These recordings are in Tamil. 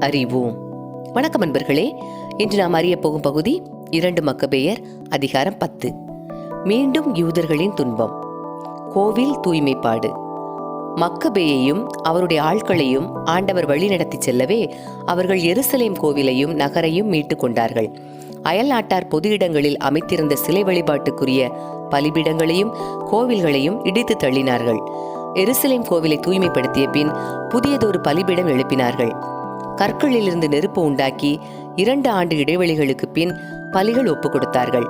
அறிவோம். வணக்கம் அன்பர்களே இன்று நாம் அறிய போகும் பகுதி இரண்டு மக்கபேயர் அதிகாரம் பத்து. மீண்டும் யூதர்களின் துன்பம். கோவில் தூய்மைப்பாடு. மக்கபேயையும் அவருடைய ஆட்களையும் ஆண்டவர் வழிநடத்தி செல்லவே அவர்கள் எருசலேம் கோவிலையும் நகரையும் மீட்டுக் கொண்டார்கள். அயல் நாட்டார் பொது இடங்களில் அமைத்திருந்த சிலை வழிபாட்டுக்குரிய பலிபீடங்களையும் கோவில்களையும் இடித்து தள்ளினார்கள். எருசலேம் கோவிலை தூய்மைப்படுத்திய பின் புதியதொரு பலிபீடம் எழுப்பினார்கள். கற்களிலிருந்து நெருப்பு உண்டாக்கி இரண்டு ஆண்டு இடைவெளிகளுக்கு பின் பலிகள் ஒப்பு கொடுத்தார்கள்.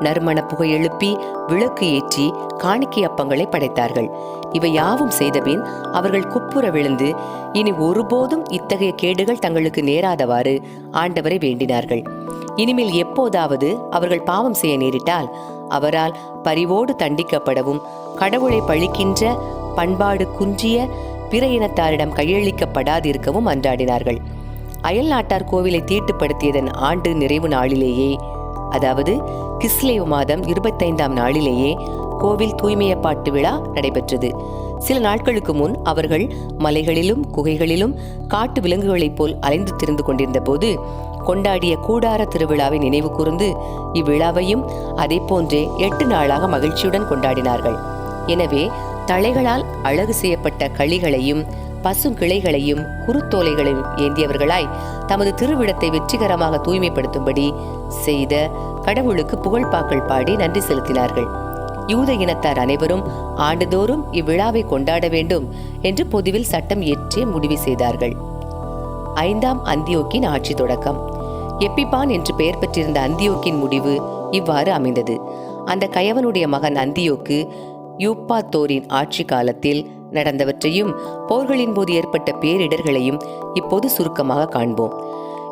நறுமண புகை எழுப்பி விளக்கு ஏற்றி காணிக்கை அப்பங்களை படைத்தார்கள். இவை யாவும் செய்தபின் அவர்கள் குப்புற விழுந்து இனி ஒருபோதும் இத்தகைய கேடுகள் தங்களுக்கு நேராதவாறு ஆண்டவரை வேண்டினார்கள். இனிமேல் எப்போதாவது அவர்கள் பாவம் செய்ய நேரிட்டால் அவரால் பரிவோடு தண்டிக்கப்படவும் கடவுளை பழிக்கின்ற பண்பாடு குன்றிய பிற இனத்தாரிடம் கையளிக்கப்படாதிருக்கவும் அன்றாடினார்கள். அயல் நாட்டார் கோவிலை தீட்டுப்படுத்தியதன் ஆண்டு நிறைவு நாளிலேயே அதாவது கிஸ்லேவ் மாதம் இருபத்தைந்தாம் நாளிலேயே கோவில் தூய்மையப்பாட்டு விழா நடைபெற்றது. சில நாட்களுக்கு முன் அவர்கள் மலைகளிலும் குகைகளிலும் காட்டு விலங்குகளைப் போல் அலைந்து திரிந்து கொண்டிருந்த போது கொண்டாடிய கூடார திருவிழாவை நினைவு கூர்ந்து இவ்விழாவையும் அதே போன்றே எட்டு நாளாக மகிழ்ச்சியுடன் கொண்டாடினார்கள். எனவே தழைகளால் அழகு செய்யப்பட்ட களிகளையும் பசும் கிளைகளையும் குருத்தோலைகளையும் ஏந்தியவர்களாய் தமது திருவிடத்தை வெற்றிகரமாக தூய்மைப்படுத்தும்படி செய்த கடவுளுக்கு புகழ்பாக்கள் பாடி நன்றி செலுத்தினார்கள். யூத இனத்தார் அனைவரும் ஆண்டுதோறும் இவ்விழாவை கொண்டாட வேண்டும் என்று பொதுவில் சட்டம் இயற்றி முடிவு செய்தார்கள். ஐந்தாம் அந்தியோக்கின் ஆட்சி தொடக்கம். எப்பிபான் என்று பெயர் பெற்றிருந்த அந்தியோக்கின் முடிவு இவ்வாறு அமைந்தது. அந்த கயவனுடைய மகன் அந்தியோக்கு யூப்பாத்தோரின் ஆட்சி காலத்தில் நடந்தவற்றையும் போர்களின் போது ஏற்பட்ட பேரிடர்களையும் இப்போது சுருக்கமாக காண்போம்.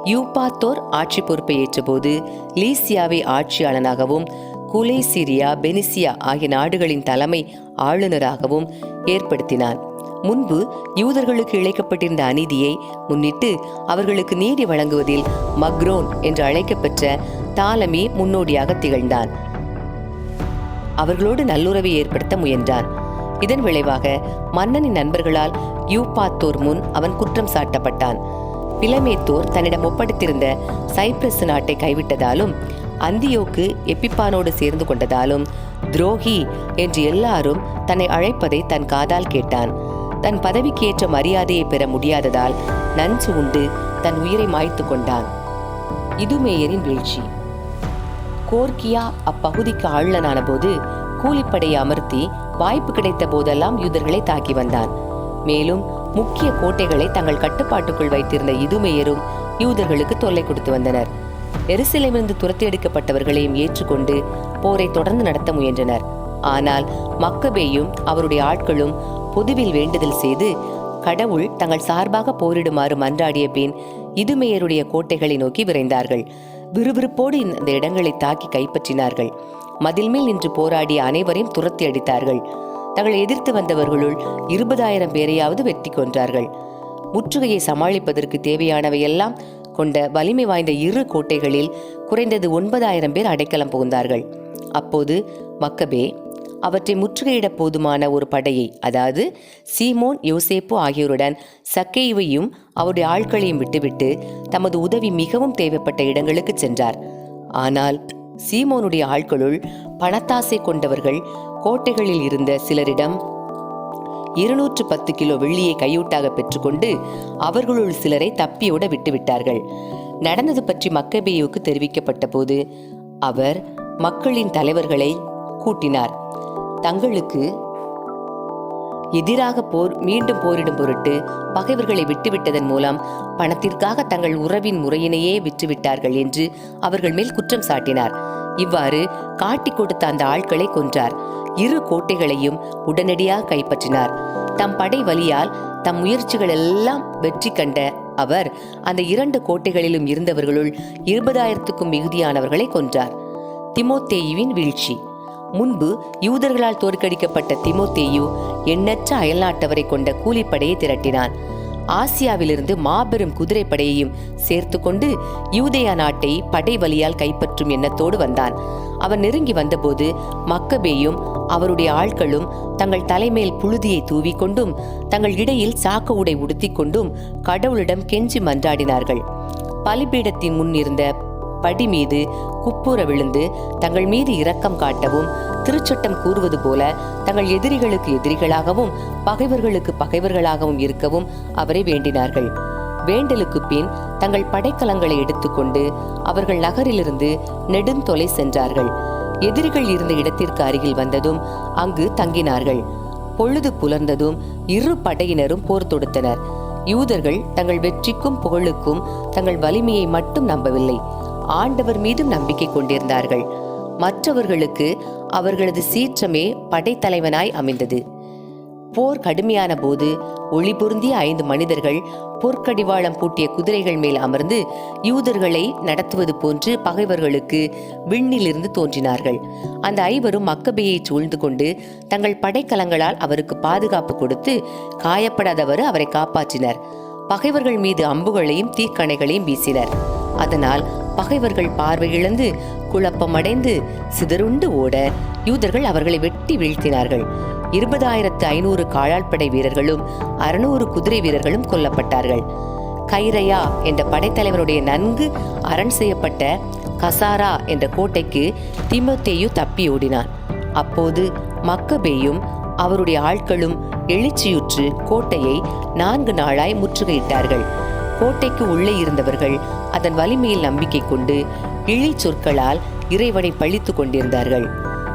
யூப்பாத்தோர் ஆட்சி பொறுப்பை ஏற்றபோது லீசியாவை ஆட்சியாளனாகவும் குலேசிரியா பெனிசியா ஆகிய நாடுகளின் தலைமை ஆளுநராகவும் ஏற்படுத்தினார். முன்பு யூதர்களுக்கு இழைக்கப்பட்டிருந்த அநீதியை முன்னிட்டு அவர்களுக்கு நீதி வழங்குவதில் மக்ரோன் என்று அழைக்கப்பெற்ற தாலமி முன்னோடியாக திகழ்ந்தான் அவர்களோடு நல்லுறவை ஏற்படுத்த முயன்றான் இதன் விளைவாக மன்னனின் நண்பர்களால் யூபாத்தோர் முன் அவன் குற்றம் சாட்டப்பட்டான். பிலமேத்தோர் தன்னிடம் ஒப்படைத்திருந்த சைப்ரஸ் நாட்டை கைவிட்டதாலும் அந்தியோக்கு எப்பிப்பானோடு சேர்ந்து கொண்டதாலும் துரோகி என்று எல்லாரும் தன்னை அழைப்பதை தன் காதால் கேட்டான். தன் பதவிக்கு ஏற்ற மரியாதையை பெற முடியாததால் நஞ்சு உண்டு தன் உயிரை மாய்த்து கொண்டான். இதுமேயரின் வீழ்ச்சி. கோர்கியா அப்பகுதிக்கு ஆளுநனான போது கூலிப்படையை அமர்த்தி வாய்ப்பு கிடைத்த போதெல்லாம் யூதர்களை தாக்கி வந்தான். மேலும் முக்கிய கோட்டைகளை தங்கள் கட்டுப்பாட்டுக்குள் வைத்திருந்த இதுமேயரும் யூதர்களுக்கு தொல்லை கொடுத்து வந்தனர். எருசலேமிருந்து துரத்தி எடுக்கப்பட்டவர்களையும் ஏற்றுக்கொண்டு போரை தொடர்ந்து நடத்த முயன்றனர். ஆனால் மக்கபேயும் அவருடைய ஆட்களும் பொதுவில் வேண்டுதல் செய்து கடவுள் தங்கள் சார்பாக போரிடுமாறு மன்றாடிய பின் இதுமேயருடைய கோட்டைகளை நோக்கி விரைந்தார்கள். விறுவிறுப்போடு இந்த இடங்களை தாக்கி கைப்பற்றினார்கள். மதில் மேல் நின்று போராடிய அனைவரையும் துரத்தி அடித்தார்கள். தங்களை எதிர்த்து வந்தவர்களுள் இருபதாயிரம் பேரையாவது வெற்றி கொன்றார்கள். முற்றுகையை சமாளிப்பதற்கு தேவையானவையெல்லாம் கொண்ட வலிமை வாய்ந்த இரு கோட்டைகளில் குறைந்தது ஒன்பதாயிரம் பேர் அடைக்கலம் புகுந்தார்கள். அப்போது மக்கபே அவற்றை முற்றுகையிட போதுமான ஒரு படையை அதாவது சீமோன் யோசேப்பு ஆகியோருடன் சக்கேயுவையும் அவருடைய ஆட்களையும் விட்டுவிட்டு தமது உதவி மிகவும் தேவைப்பட்ட இடங்களுக்கு சென்றார். ஆனால் சீமோனுடைய ஆட்களுள் பணத்தாசை கொண்டவர்கள் கோட்டைகளில் இருந்த சிலரிடம் இருநூற்று பத்து கிலோ வெள்ளியை கையூட்டாக பெற்றுக்கொண்டு அவர்களுள் சிலரை தப்பியோட விட்டுவிட்டார்கள். நடந்தது பற்றி மக்கபேயுக்கு தெரிவிக்கப்பட்ட போது அவர் மக்களின் தலைவர்களை கூட்டினார். தங்களுக்கு எதிராக போர் மீண்டும் போரிடும் பொருட்டு பகைவர்களை விட்டுவிட்டதன் மூலம் பணத்திற்காக தங்கள் உறவின் முறையினையே விற்றுவிட்டார்கள் என்று அவர்கள் மேல் குற்றம் சாட்டினார். இவ்வாறு காட்டிக் கொடுத்த அந்த ஆட்களை கொன்றார். இரு கோட்டைகளையும் உடனடியாக கைப்பற்றினார். தம் படை வலியால் தம் முயற்சிகள் எல்லாம் வெற்றி கண்ட அவர் அந்த இரண்டு கோட்டைகளிலும் இருந்தவர்களுள் இருபதாயிரத்துக்கும் மிகுதியானவர்களை கொன்றார். திமோத்தேயுவின் வீழ்ச்சி. முன்பு யூதர்களால் தோற்கடிக்கப்பட்ட திமோத்தேயு எண்ணற்ற அயல்நாட்டவரை கொண்ட கூலிப்படையை திரட்டினான். ஆசியாவிலிருந்து மாபெரும் குதிரைப்படையையும் சேர்த்து கொண்டு யூதேயா நாட்டை படை வலியால் கைப்பற்றும் எண்ணத்தோடு வந்தான். அவன் நெருங்கி வந்தபோது மக்கபேயும் அவருடைய ஆட்களும் தங்கள் தலைமேல் புழுதியை தூவிக்கொண்டும் தங்கள் இடையில் சாக்க உடை உடுத்திக் கொண்டும் கடவுளிடம் கெஞ்சி மன்றாடினார்கள். பலிபீடத்தின் முன் இருந்த படி மீது குப்புற விழுந்து தங்கள் மீது இரக்கம் காட்டவும் திருச்சட்டம் கூறுவது போல தங்கள் எதிரிகளுக்கு எதிரிகளாகவும் பகைவர்களுக்கு பகைவர்களாகவும் இருக்கவும் அவரை வேண்டினார்கள். வேண்டலுக்கு பின் தங்கள் படைக்கலங்களை எடுத்துக்கொண்டு அவர்கள் நகரிலிருந்து நெடுந்தொலை சென்றார்கள். எதிரிகள் இருந்த இடத்திற்கு அருகில் வந்ததும் அங்கு தங்கினார்கள். பொழுது புலர்ந்ததும் இரு படையினரும் போர் தொடுத்தனர். யூதர்கள் தங்கள் வெற்றிக்கும் புகழுக்கும் தங்கள் வலிமையை மட்டும் நம்பவில்லை. ஆண்டவர் மீதும் நம்பிக்கை கொண்டிருந்தார்கள். மற்றவர்களுக்கு அவர்களது சீற்றமே படைத்தலைவனாய் அமைந்தது. போர் கடுமையான போது ஒளி பொருந்திய ஐந்து மனிதர்கள் பொற்கடிவாளம் பூட்டிய குதிரைகள் மேல் அமர்ந்து யூதர்களை நடத்துவது போன்று பகைவர்களுக்கு விண்ணிலிருந்து தோன்றினார்கள். அந்த ஐவரும் மக்கபையை சூழ்ந்து கொண்டு தங்கள் படைக்கலங்களால் அவருக்கு பாதுகாப்பு கொடுத்து காயப்படாதவர் அவரை காப்பாற்றினர். பகைவர்கள் மீது அம்புகளையும் தீக்கணைகளையும் வீசினர். அதனால் பகைவர்கள் பார்வை இழந்து குழப்பமடைந்து சிதறுண்டு ஓட யூதர்கள் அவர்களை வெட்டி வீழ்த்தினார்கள். இருபதாயிரத்து ஐநூறு காலாட்படை வீரர்களும் அறுநூறு குதிரை வீரர்களும் கொல்லப்பட்டார்கள். கைரையா என்ற படைத்தலைவனுடைய நன்கு அரண் செய்யப்பட்ட கசாரா என்ற கோட்டைக்கு திமோத்தேயு தப்பி ஓடினான். அப்போது மக்கபேயும் அவருடைய ஆட்களும் எழுச்சியுற்று கோட்டையை நான்கு நாளாய் முற்றுகையிட்டார்கள். கோட்டைக்கு உள்ளே இருந்தவர்கள் அதன் வலிமையில் நம்பிக்கை கொண்டு இழி சொற்களால் இறைவனை பழித்து கொண்டிருந்தார்கள்.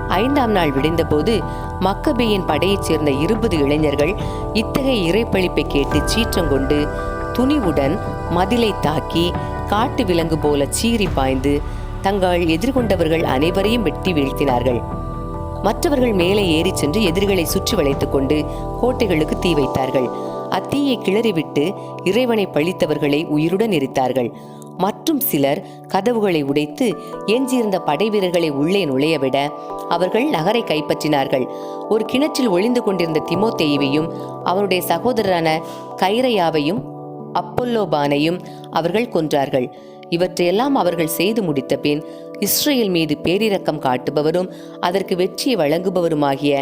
ஐந்தாம் நாள் விடிந்தபோது மக்கபேயின் படையைச் சேர்ந்த இருபது இளைஞர்கள் இத்தகைய இறைப்பழிப்பை கேட்டு சீற்றங்கொண்டு துணிவுடன் மதிலை தாக்கி காட்டு விலங்கு போல சீறி பாய்ந்து தங்கள் எதிர்கொண்டவர்கள் அனைவரையும் வெட்டி வீழ்த்தினார்கள். மற்றவர்கள் மேலே ஏறி சென்று எதிரிகளை சுற்றி வளைத்துக் கொண்டு கோட்டைகளுக்கு தீ வைத்தார்கள். அத்தீயை கிளறிவிட்டு இறைவனை பழித்தவர்களை உயிருடன் எரித்தார்கள். மற்றும் சிலர் கதவுகளை உடைத்து எஞ்சியிருந்த படை வீரர்களை உள்ளே நுழையவிட அவர்கள் நகரை கைப்பற்றினார்கள். ஒரு கிணற்றில் ஒளிந்து கொண்டிருந்த திமோத்தேயுவையும் அவனுடைய சகோதரரான கைரையாவையும் அப்பல்லோபானையும் அவர்கள் கொன்றார்கள். இவற்றையெல்லாம் அவர்கள் செய்து முடித்த பின் இஸ்ரேல் மீது பேரிரக்கம் காட்டுபவரும் அதற்கு வெற்றியை வழங்குபவருமாகிய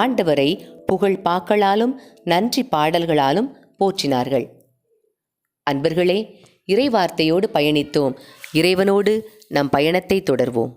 ஆண்டவரை புகழ் பாக்களாலும் நன்றி பாடல்களாலும் போற்றினார்கள். அன்பர்களே இறைவார்த்தையோடு பயணித்தோம். இறைவனோடு நம் பயணத்தை தொடர்வோம்.